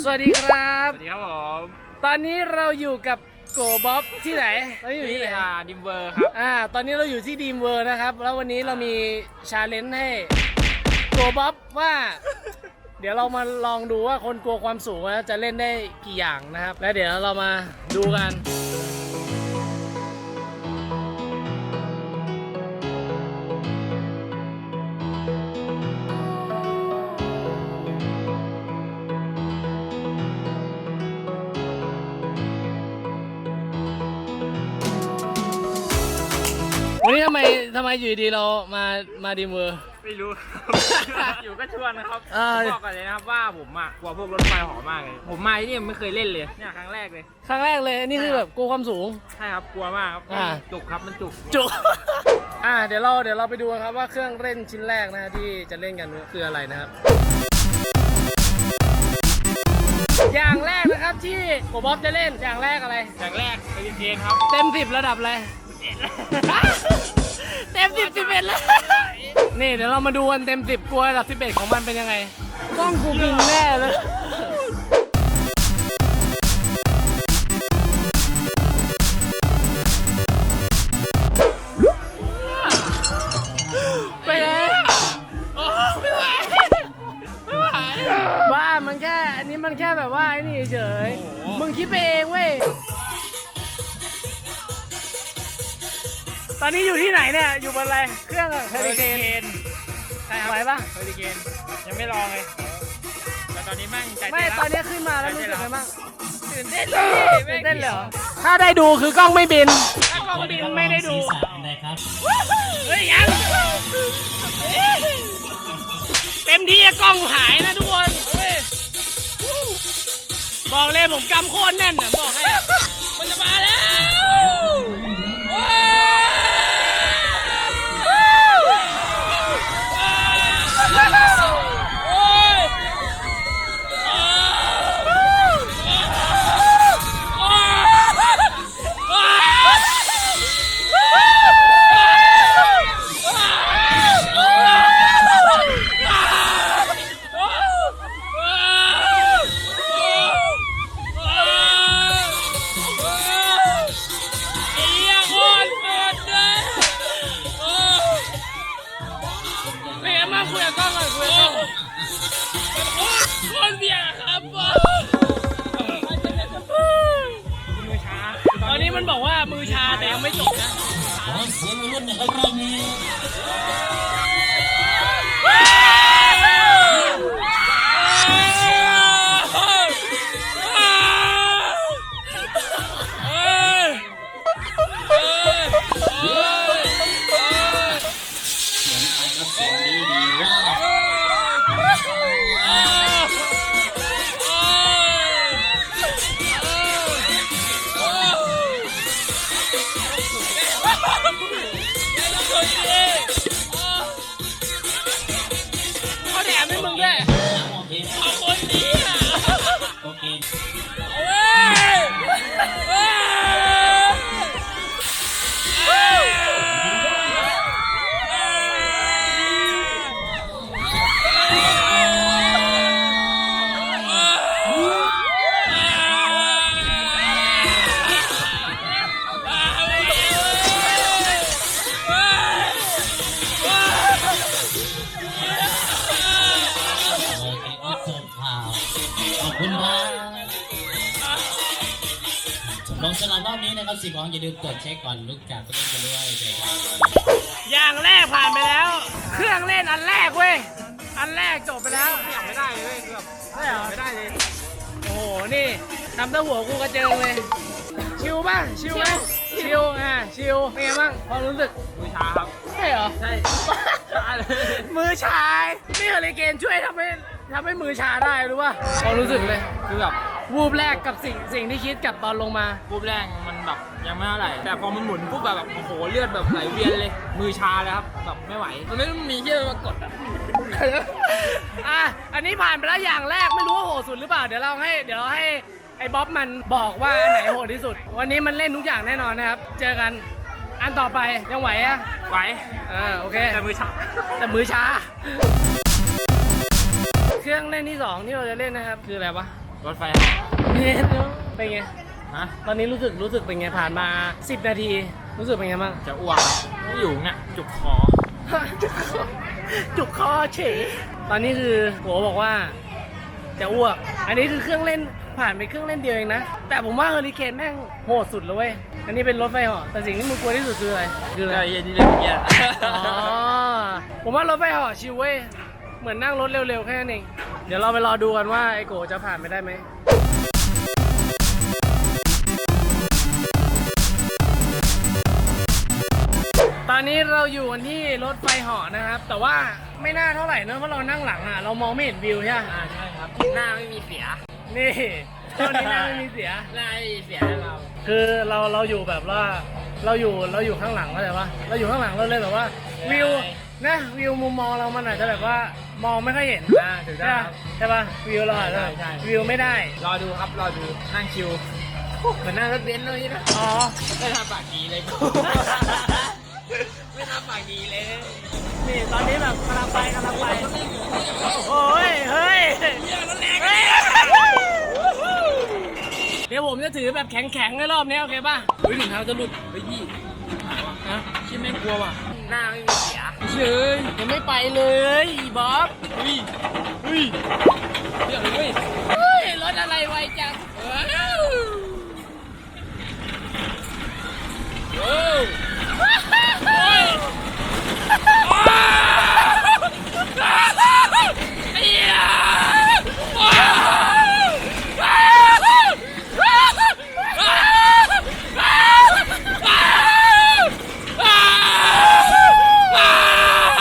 สวัสดีครับ สวัสดีครับผมตอนนี้เราอยู่กับโกบ๊อบที่ไหนเราอยู่ที่ไหนอ่าดิมเวอร์ครับ อ่า ตอนนี้เราอยู่ที่ดีมเวอร์นะครับ แล้ววันนี้เรามีชาเลนจ์ให้โกบ๊อบว่า เดี๋ยวเรามาลองดูว่าคนกลัวความสูงอะจะเล่นได้กี่อย่างนะครับ แล้วเดี๋ยวเรามาดูกันวัน ไมทำไมอยู่ดีเรามามาดีมเวอร์ไม่รู้ อยู่ก็ชวนนะครับเออบอกก่อนเลยนะครับว่าผมอะกลัวพวกรถไฟเหอมากเลย ผมมาที่นี่ไม่เคยเล่นเลยเนี่ยครั้งแรกเลย ครั้งแรกเลยอันนี่คือแบบกลัวความสูง ใช่ครับกลัวมากครับอ่า จุกครับมันจุก จุก อ่าเดี๋ยวเราเดี๋ยวเราไปดูกันครับว่าเครื่องเล่นชิ้นแรกนะฮะที่จะเล่นกันคืออะไรนะครับ อย่างแรกนะครับที่โกบ๊อบจะเล่นอย่างแรกอะไร อย่างแรกไปดิเกนครับ เต็มสิบระดับอะไร เต็มสิบสิบเอ็ดเลยนี่เดี๋ยวเรามาดูกันเต็มสิบกลัวระดับสิบเอ็ดของมันเป็นยังไงกล้องกูบินแน่เลย อนนี้อยู่ที่ไหนเนี่ย อยู่บนอะไร เครื่องเฮลิเคน ใช่ครับไหวปะ เฮลิเกนยังไม่ลองเลยแต่ตอนนี้แม่งใจไม่เต้นตอนแล้วนี้ขึ้นมาแล้วรู้สึกไงบ้างตื่นเต้นเลยตื่นเต้นเลยเหรอ ถ้าได้ดูคือกล้องไม่บิน ถ้ากล้องบินไม่ได้ดูนะครับเฮ้ยยังเต็มที่อะกล้องหายนะทุกคนเฮ้ยบอกเลยผมกำโคตรแน่นอะบอกให้ มันจะมาแล้ว เป็นไงบ้างคุยกับกล้องก่อนคุยกับกล้องโคตรเสียครับมือช้าตอนนี้มันบอกว่ามือชาแต่ยังไม่จบนะ ขอเสียงรุ่นนะครับรอบนี้ ข่าวขอบคุณครับลงสำหรับรอบนี้นะครับสิ่งของอย่าลืมตรวจเช็คก่อนลุกจากเล่นกันด้วยเลยครับอย่างแรกผ่านไปแล้ว เครื่องเล่นอันแรกเว้ย อันแรกจบไปแล้ว อยากไม่ได้เลยเกือบใช่เหรอไม่ได้เลย โอ้โห นี่ทำตั้งหัวกูกระเจิงเลย ชิวป่ะ ชิวไหมชิวอะ ชิวเป็นไงบ้างความรู้สึกมือช้าครับใช่เหรอ ใช่ช้าเลยมือชายนี่เฮลิเกนช่วยทำให้ทำให้มือชาได้รู้ป่ะความรู้สึกเลยคือแบบวูบแรกกับสิ่งสิ่งที่คิดกับตอนลงมา ปุ๊บแรกมันแบบยังไม่เท่าไหร่ แต่พอมันหมุนปุ๊บแบบแบบโอ้โหเลือดแบบไหลเวียนเลย มือชาเลยครับแบบไม่ไหว มันไม่มีเยื่อมากดอะ อะ อันนี้ผ่านไปแล้วอย่างแรกไม่รู้ว่าโหดสุดหรือเปล่า เดี๋ยวเราให้ เดี๋ยวเราให้ไอ้บ๊อบมันบอกว่าอันไหนโหดที่สุด วันนี้มันเล่นทุกอย่างแน่นอนนะครับ เจอกัน อันต่อไปยังไหวอะไหวอ่าโอเค แต่มือชาแต่มือช้า เครื่องเล่นที่สองที่เราจะเล่นนะครับ คืออะไรวะ รถไฟเหาะเนี่ยเป็นไง ฮะ ตอนนี้รู้สึกรู้สึกเป็นไงผ่านมา 10 นาที รู้สึกเป็นไงบ้างจะอ้วกไม่อยู่เนี่ยจุกคอ จุกคอเฉยตอนนี้คือโหบอกว่า จะอ้วก อันนี้คือเครื่องเล่น ผ่านไปเครื่องเล่นเดียวเองนะ แต่ผมว่าเฮอริเคนแม่งโหดสุดเลยเว้ยอันนี้เป็นรถไฟเหาะแต่สิ่งที่มึงกลัวที่สุดคืออะไรคืออะไรไอ้เหี้ยที่เล่นเมื่อกี้อ๋อผมว่ารถไฟเหาะชิวเว้ยเหมือนนั่งรถเร็วๆแค่นั้นเองเดี๋ยวเราไปรอดูกันว่าไอโกจะผ่านไปได้ไหมตอนนี้เราอยู่กันที่รถไฟเหาะนะครับ แต่ว่าไม่น่าเท่าไหร่เนอะเพราะเรานั่งหลังอะเรามองไม่เห็นวิวใช่ไหมอ่าใช่ครับหน้าไม่มีเสีย นี่ตอนนี้หน้าไม่มีเสียหน้าไม่มีเสียให้เราคือเราเราอยู่แบบว่าเราอยู่เราอยู่ข้างหลังเข้าใจปะเราอยู่ข้างหลังเราเลยแบบว่าวิวนะวิวมุมมองเรามันอาจจะแบบว่ามองไม่ค่อยเห็นอ่าถูกต้ใช่องปะครับ ใช่ปะวิวเราอาจจะใช่ใช่ วิวไม่ได้รอดูครับรอดูนั่งชิวเหมือนนั่งรถเบนซ์เลยนะอ๋อไม่ทำปากดีเลยกูไม่ทำปากดีเลยนี่ตอนนี้แบบกำลังไปกำลังไปโอ้ยเฮ้ยเฮ้ยเดี๋ยวผมจะถือแบบแข็งๆในรอบนี้โอเคป่ะเฮ้ยถุงเท้าจะหลุดเฮ้ยพี่ฮะชิแม่งกลัวว่ะ หน้าไม่มีเสียเฉยยังไม่ไปเลยอีบ๊อบเฮ้ยเฮ้ยเดี๋ยวเลยเว้ยเฮ้ยรถอะไรไวจังว้าว โอ้ โอ้ยเอียว้าวว้าวว้าวว้าวว้าวว้าวว้า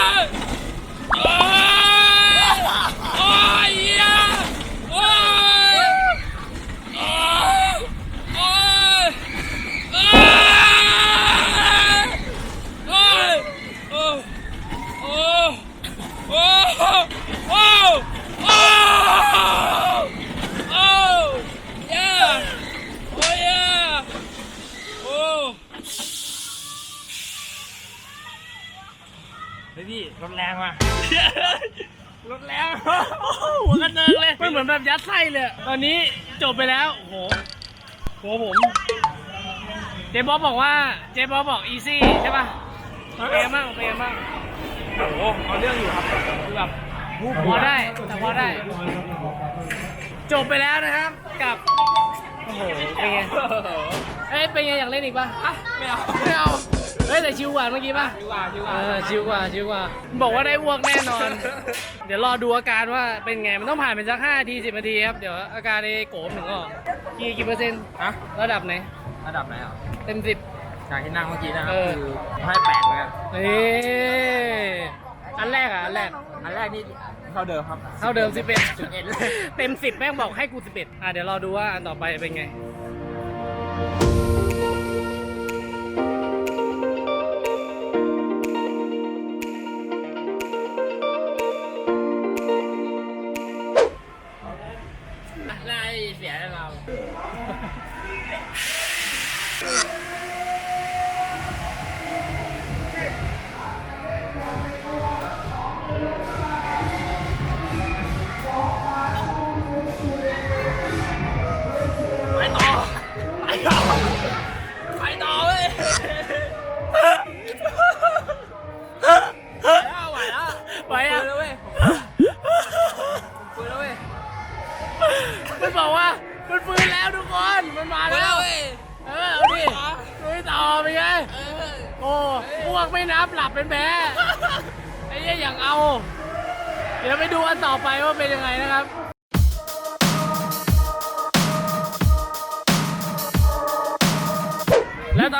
วโอ้ยโอ้ยเอียโอ้ยโอ้ยโอ้ย โอ้ยโอ้ยโอ้โอ้โอ้โอ้โอ้โอ้ยาโอ้ยาโอ้ เฮ้ยพี่ รถแรงว่ะรถแล้วหัวกันเนิงเลยไม่เหมือนแบบยัดไส้เลยตอนนี้จบไปแล้วโอ้โหหัวผมเจบ๊อบบอกว่าเจบ๊อบบอกอีซี่ใช่ป่ะเป็นไงบ้างเป็นไงบ้างโอ้โหเอาเรื่องอยู่ครับคือแบบพอได้แต่พอได้ จบไปแล้วนะครับกับโอ้โหเป็นไงเอ้ยเป็นไงอยากเล่นอีกป่ะอะไม่เอาไม่เอา เฮ้ยแต่ชิวกว่าเมื่อกี้ป่ะดีกว่าดีกเอว่าอชิวกว่าชิวกว่า บอกว่าได้อ้วกแน่นอน เดี๋ยวรอดูอาการว่าเป็นไงมันต้องผ่านไปสักห้านาทีสิบนาทีครับเดี๋ยวอาการไอ้โกมถึงออกกี่กี่เปอร์เซ็นต์ฮะระดับไหนระดับไหนอะเต็มสิบจากที่นั่งเมื่อกี้นะครับเออคือให้แปดเลยครับนี่อันแรกอะอันแรกอันแรกนี่เท่าเดิมครับเท่าเดิมสิบเอ็ด11เลยเต็มสิบแม่งบอกให้กูสิบเอ็ดอะเดี๋ยวรอดูว่าอันต่อไปเป็นไง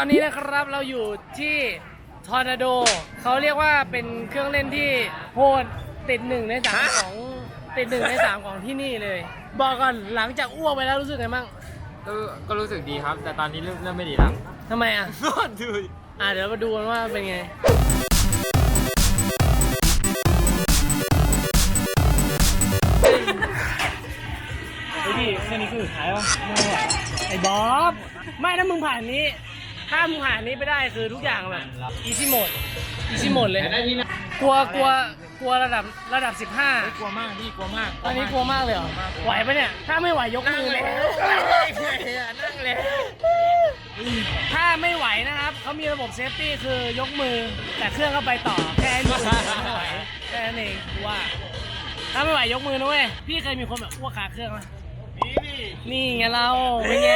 อนนี้นะครับเราอยู่ที่ทอร์นาโดเขาเรียกว่าเป็นเครื่องเล่นที่โหดติดหนึ่งในสามของติดหนึ่งในสามของที่นี่เลย บอกก่อนหลังจากอ้วกไปแล้วรู้สึกไงบ้างก็ก็รู้สึกดีครับ แต่ตอนนี้เริ่มเริ่มไม่ดีแล้วทำไมอะนอนดูอะเดี๋ยวมาดูกันว่าเป็นไงไอ้พี่แค่นี้คือสุดท้ายวะไม่ไหวไอ้บ๊อบ ไม่ถ้ามึงผ่านนี้ ถ้ามึงผ่านนี้ไปได้คือทุกอย่างแบบอีซี่โหมดอีซี่โหมดเลยกลัวกลัวกลัวระดับระดับ 15 กลัวมากพี่กลัวมากตอนนี้กลัวมากเลยเหรอ ไหวปะเนี่ย ถ้าไม่ไหวยกนั่งมือเลเลยยนั่งเลยถ้าไม่ไหวนะครับเขามีระบบเซฟตี้คือยกมือ แต่เครื่องก็ไปต่อแค่ให้รู้ไม่ไหวแค่นั้นเองกูว่า ถ้าไม่ไหวยกมือนะเว้ย พี่เคยมีคนแบบอ้วกคาเครื่องไหม นี่ไงเราเป็นไง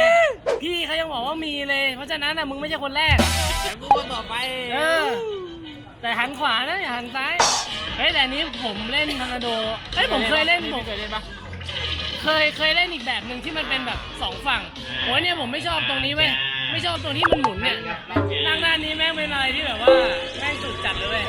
พี่เขายังบอกว่ามีเลย เพราะฉะนั้นอะมึงไม่ใช่คนแรก เดี๋ยวกูคนต่อไปเออ แต่หันขวานะอย่าหันซ้ายเฮ้ยแต่อันนี้ผมเล่นทอร์นาโดเฮ้ยผมเคยเล่นผม เคยเล่นปะเคยเคยเล่นอีกแบบหนึ่งที่มันเป็นแบบสองฝั่งโอ้ยเนี่ยผมไม่ชอบตรงนี้เว้ยไม่ชอบตรงที่มันหมุนเนี่ยนั่งด้านนี้แม่งเป็นอะไรที่แบบว่าแม่งสุดจัดเลยเว้ย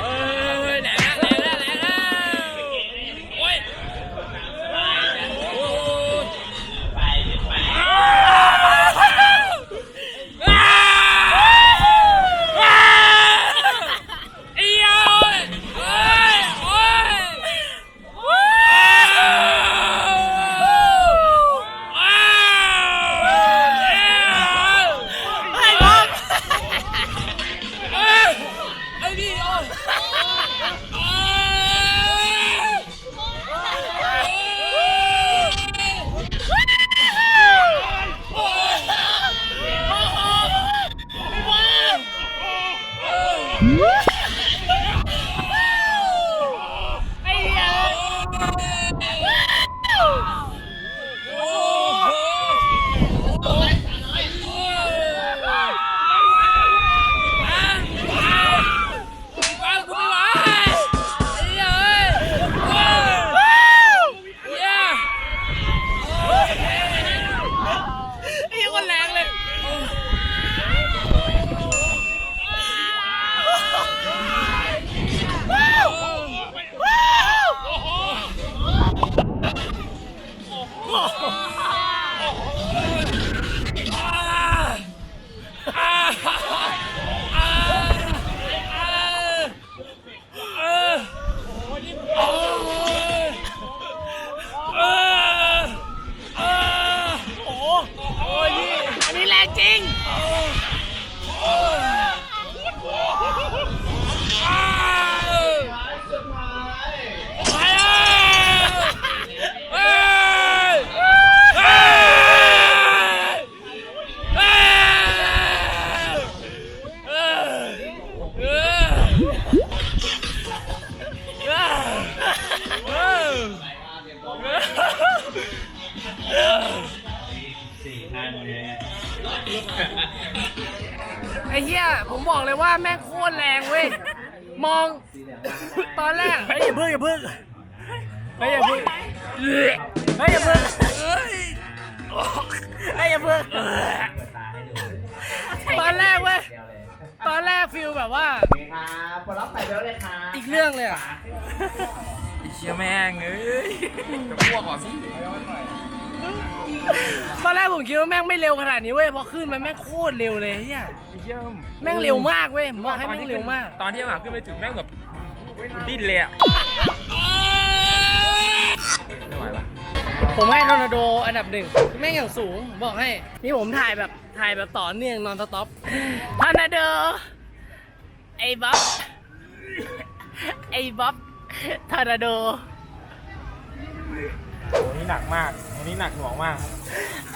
Woo! โแม่งโคตรแรงเว้ย มอง ตอนแรกเฮ้ยอย่าเพิ่งอย่าเพิ่งเฮ้ยอย่าเพิ่งเฮ้ยอย่าเพิ่งเฮ้ยเฮ้ยอย่าเพิ่งตอนแรกเว้ย ตอนแรกฟิลแบบว่า ครับปลดล็อกใส่เบลเลยครับอีกเรื่องเลยอะ เชี่ยแม่งเอ้ย จะพวกก่อนสิ ตอนแรกผมคิดว่าแม่งไม่เร็วขนาดนี้เว้ยพอขึ้นมันแม่งโคตรเร็วเลยเฮียไอ้เชี่ยแม่งเร็วมากเว้ยผมบอกให้แม่งเร็วมาก ตอนที่หมาขึ้นไปถึงแม่งแบบดิ้นเลยอะไม่ไหวปะผมให้ทอร์นาโดอันดับหนึ่งแม่งอย่างสูงผมบอกให้ นี่ผมถ่ายแบบถ่ายแบบต่อเนื่องนอนสต็อปทอร์นาโดไอ้บ๊อบไอ้บ๊อบทอร์นาโด โอ้นี่หนักมากอันนี้หนักหน่วงมาก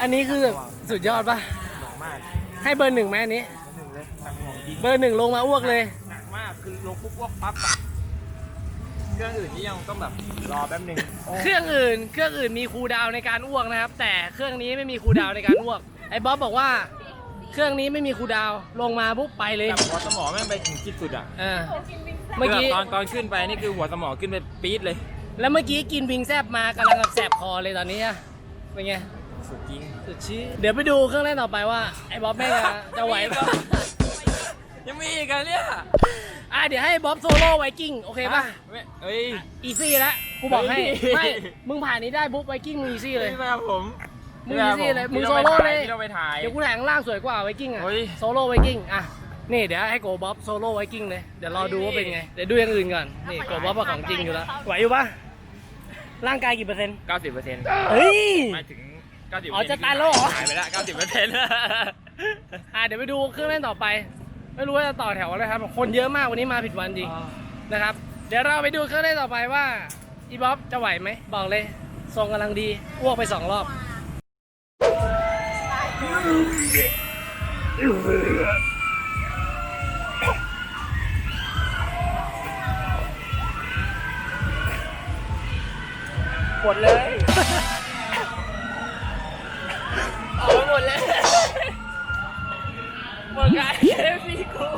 อันนี้คือแบบสุดยอดปะหน่วงมากให้เบอร์หนึ่งไหมอันนี้ หนึ่งเลยหนักหน่วงจริงเบอร์หนึ่งลงมาอ้วกเลย หนักมากคือลงปุ๊บอ้วกปั๊บอะเครื่องอื่นนี่ยังต้องแบบรอแป๊บหนึงโอ้เครื่องอื่น เครื่องอื่นมีคูลดาวน์ในการอ้วกนะครับ แต่เครื่องนี้ไม่มีคูลดาวน์ในการอ้วก ไอ้บ๊อบบอกว่า เครื่องนี้ไม่มีคูลดาวน์ลงมาปุ๊บไปเลยแบบหัวสมองแม่งไปถึงขีดสุดอะเออเมื่อกี้คืแบบตอนตอนขึ้นไปนี่คือหัวสมองขึ้นไปปี๊ดเลย แล้วเมื่อกี้กินวิงแซบมากำลังแบบแสบคอเลยตอนนี้อะเป็นไง สุดจริง สุดชี้เดี๋ยวไปดูเครื่องเล่นต่อไปว่า ไอ้บ๊อบแม่งจะจะไหวปะยังมีอีกอะเนี่ยอะเดี๋ยวให้บ๊อบโซโล่ไวกิ้งโอเคปะไม่เอ้ย อีซี่แล้วกูบอกให้ เฮ้ย ไม่ มึงผ่านนี้ได้บุ๊บไวกิ้งมึงอีซี่เลยนี่มาผมมึงอีซี่เลยมึงนี่โซราไปโล่ถ่าเลยนี่เราไปถ่าย เดี๋ยวกูแถงล่างสวยกว่าไวกิ้งอะเฮ้ย โซโล่ไวกิ้งอะนี่เดี๋ยวให้โกบ๊อบโซโล่ไวกิ้งเลยเดี๋ยวรอดูว่าเป็นไงเดี๋ยวดูอย่างอื่นก่อนนี่โกบ๊อบอะของจริงอยู่แล้วไหวอยู่ปะ ร่างกายกี่เปอร์เซ็นต์90เปอร์เซ็นต์เฮ้ย หมายถึง90อ๋อจะตายแล้วเหรอ หายไปแล้ว90เปอร์เซ็นต์อะเดี๋ยวไปดูเครื่องเล่นต่อไป ไม่รู้ว่าจะต่อแถวอะไรครับ คนเยอะมากวันนี้มาผิดวันจริงนะครับ เดี๋ยวเราไปดูเครื่องเล่นต่อไปว่าอีบ๊อบจะไหวไหมบอกเลยทรงกำลังดีอ้วกไปสองรอบ หมดเลยเอาไปหมดเลยหมดการเคฟซีกู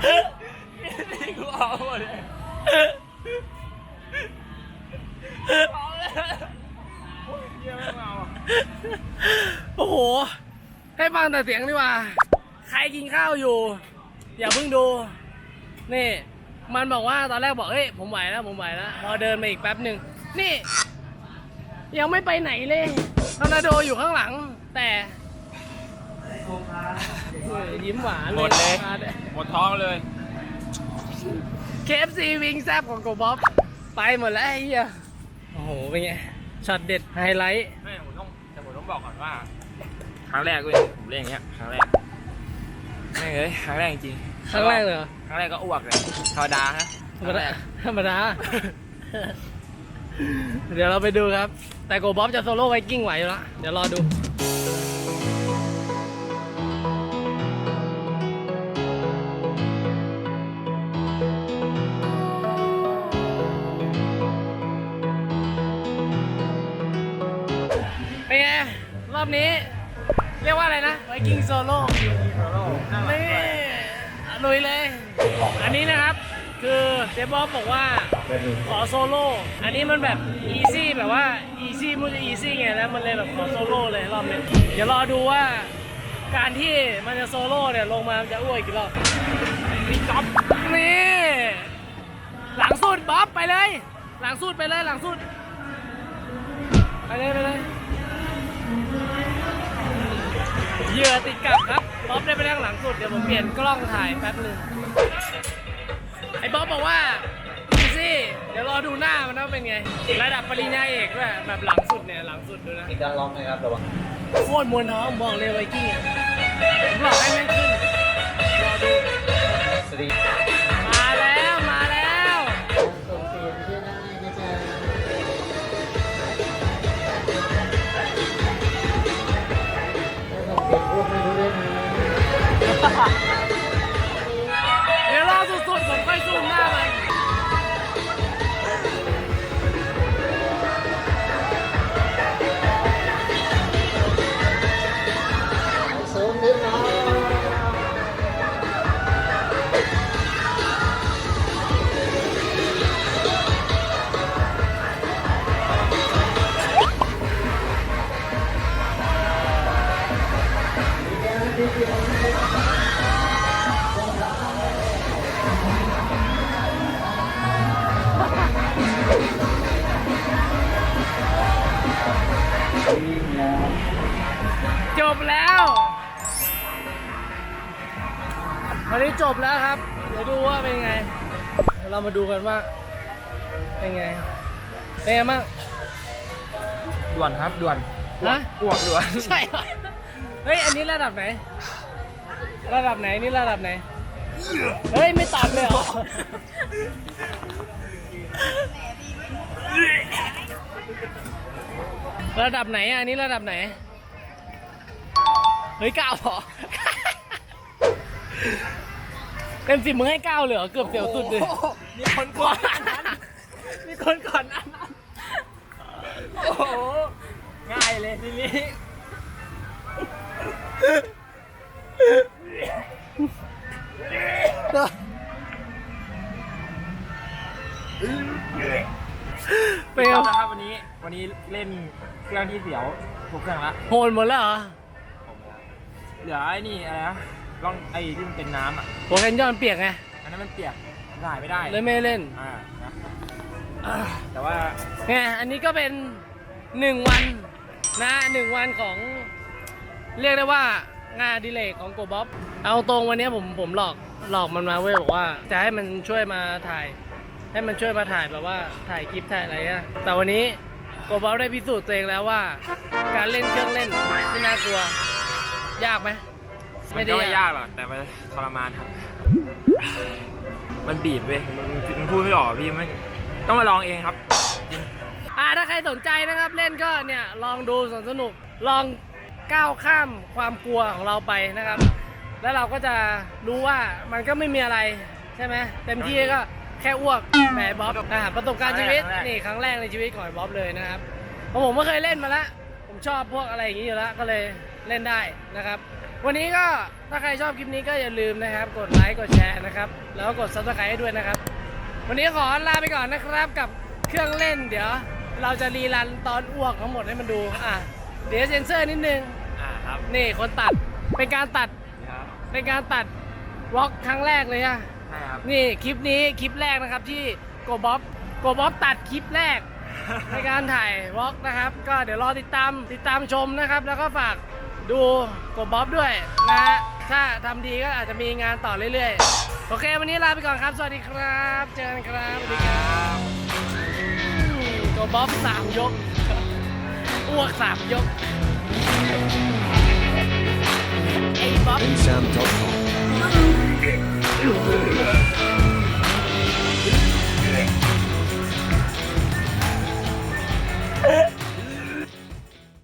เคฟซีกูเอาหมดเลยเอาเลยโอ้โห ให้ฟังแต่เสียงดีกว่า ใครกินข้าวอยู่ อย่าเพิ่งดู นี่ มันบอกว่าตอนแรกบอก เฮ้ย ผมไหวแล้ว ผมไหวแล้ว พอเดินมาอีกแป๊บหนึ่ง นี่ ยังไม่ไปไหนเลยทอร์นาโดอยู่ข้างหลัง แต่เฮ้ยยิ้มหวานเลยหมดเลยมาด้หมดท้องเลย KFC วิงแซบของโกบ๊อบไปหมดแล้วไอ้เหี้ยโอ้โหเป็นไงช็อตเด็ดไฮไลท์ไม่ผมต้องแต่ผมต้องบอกก่อนว่า ครั้งแรกเว้ยผมเล่นอย่างเงี้ยครั้งแรกไม่งเอ้ยครั้งแรกจริงๆครั้งแรกเลยเหรอครั้งแรกก็อ้วกเลยธรรมดาฮะธรรมดาธรรมดา เดี๋ยวเราไปดูครับ แต่โกบ๊อบจะโซโล่ไวกิ้งไหวอยู่แล้วเดี๋ยวรอดูเป็นไงรอบนี้ เรียกว่าอะไรนะไวกิ้งโซโล่นี่ลุยเลย อันนี้นะครับ คือเจบอบบอกว่าขอโซโล่อันนี้มันแบบอีซี่แบบว่าอีซี่มันจะอีซี่ไงแล้วมันเลยแบบขอโซโล่เลยรอบนี้เดี๋ยวรอดูว่าการที่มันจะโซโล่เนี่ยลงมาจะอ้วกกี่รอบนี่จ๊อบนี่หลังสุดบ๊อบไปเลย หลังสุดไปเลยหลังสุดไปเลยไปเลยเหยื่อติดกับครับบ๊อบได้ไปนั่งหลังสุดเดี๋ยวผมเปลี่ยนกล้องถ่ายแป๊บหนึง ไอ้บ๊อบบอกว่าอีซี่เดี๋ยวรอดูหน้ามันว่าเป็นไง ระดับปริญญาเอกด้วยแบบหลังสุดเนี่ยหลังสุดดูนะอีกการลองนะครับระวังโคตรมวนท้องบอกเลยไวกิ้งอะผมบอกให้แม่งขึ้นรอดูสวัสดีมาแล้วมาแล้วส่งเสียงเพื่อนได้นะจ๊ะแล้วส่งเสียงพวกไม่รู้ด้วยน มาดูกันว่าเป็นไงเป็นไงบ้างด่วนครับด่วนฮะอ้วกด่วนใช่เหรอเฮ้ย อันนี้ระดับไหน ระดับไหนนี่ระดับไหน เฮ้ย ไม่ตัดเลยเหรอระดับไหนอะอันนี้ระดับไหน เฮ้ยเก้าเหรอเต็มสิบมึงให้เก้าเลยเหรอ เกือบเสียวสุดเลย มีคนก่อนอันนั้นมีคนก่อนอันนั้นโอ้โห ง่ายเลยทีนี้เป็นไงนะครับวันนี้ วันนี้เล่นเครื่องที่เสียวทุกเครื่องละโหนหมดแล้วเหรอเหลือไอ้นี่อะไรนะร่องไอ้ที่มันเป็นน้ำอะโปรแกรมยอนเปียกไง อันนั้นมันเปียก ถ่ายไม่ได้เลยไม่ได้เล่นอ่านะแต่ว่าไงอันนี้ก็เป็นหนึ่งวันนะหนึ่งวันของ เรียกได้ว่างานอดิเลกของโกบ๊อบเอาตรงวันนี้ผมผมหลอกหลอกมันมาเว้ยบอกว่า จะให้มันช่วยมาถ่าย ให้มันช่วยมาถ่ายแบบว่าถ่ายคลิปถ่ายอะไรอะแต่วันนี้โกบ๊อบได้พิสูจน์ตัวเองแล้วว่า การเล่นเครื่องเล่นไม่น่ากลัว ยากไหมมันก็ไม่ยากหรอกแต่มันทรมานครับ มันบีบเว้ยมันมันพูดไม่ออกพี่ไม่ต้องมาลองเองครับ อ่าถ้าใครสนใจนะครับเล่นก็เนี่ยลองดูสวนสนุกลองก้าวข้ามความกลัวของเราไปนะครับ แล้วเราก็จะรู้ว่ามันก็ไม่มีอะไรใช่ไหมเต็มที่ก็แค่อ้วกแหมบ๊อบอ่าประสบการณ์ชีวิตครั้งแรก นี่ครั้งแรกในชีวิตของไอ้บ๊อบเลยนะครับเพราะผมก็เคยเล่นมาแล้วผมชอบพวกอะไรอย่างนี้อยู่แล้วก็เลยเล่นได้นะครับ วันนี้ก็ถ้าใครชอบคลิปนี้ก็อย่าลืมนะครับ กดไลค์กดแชร์นะครับ แล้วก็กด subscribe ให้ด้วยนะครับ วันนี้ขอลาไปก่อนนะครับกับเครื่องเล่นเดี๋ยว เราจะรีรันตอนอ้วกทั้งหมดให้มันดูอะเดี๋ยวเซนเซอร์นิดนึงอ่าครับนี่คนตัดเป็นการตัดครับเป็นการตัดวอล์กครั้งแรกเลยอะใช่ครับ นี่คลิปนี้คลิปแรกนะครับที่โกบ๊อบโกบ๊อบตัดคลิปแรก ในการถ่ายวอล์กนะครับ ก็เดี๋ยวรอติดตามติดตามชมนะครับ แล้วก็ฝาก ดูกดบ๊อบด้วยนะถ้าทำดีก็อาจจะมีงานต่อเรื่อยๆ โอเค วันนี้ลาไปก่อนครับ สวัสดีครับ เจอกันครับสวัสดีครับกดบ๊อบสามยก อ้วกสามยก ไอ้บ๊อบ insam.com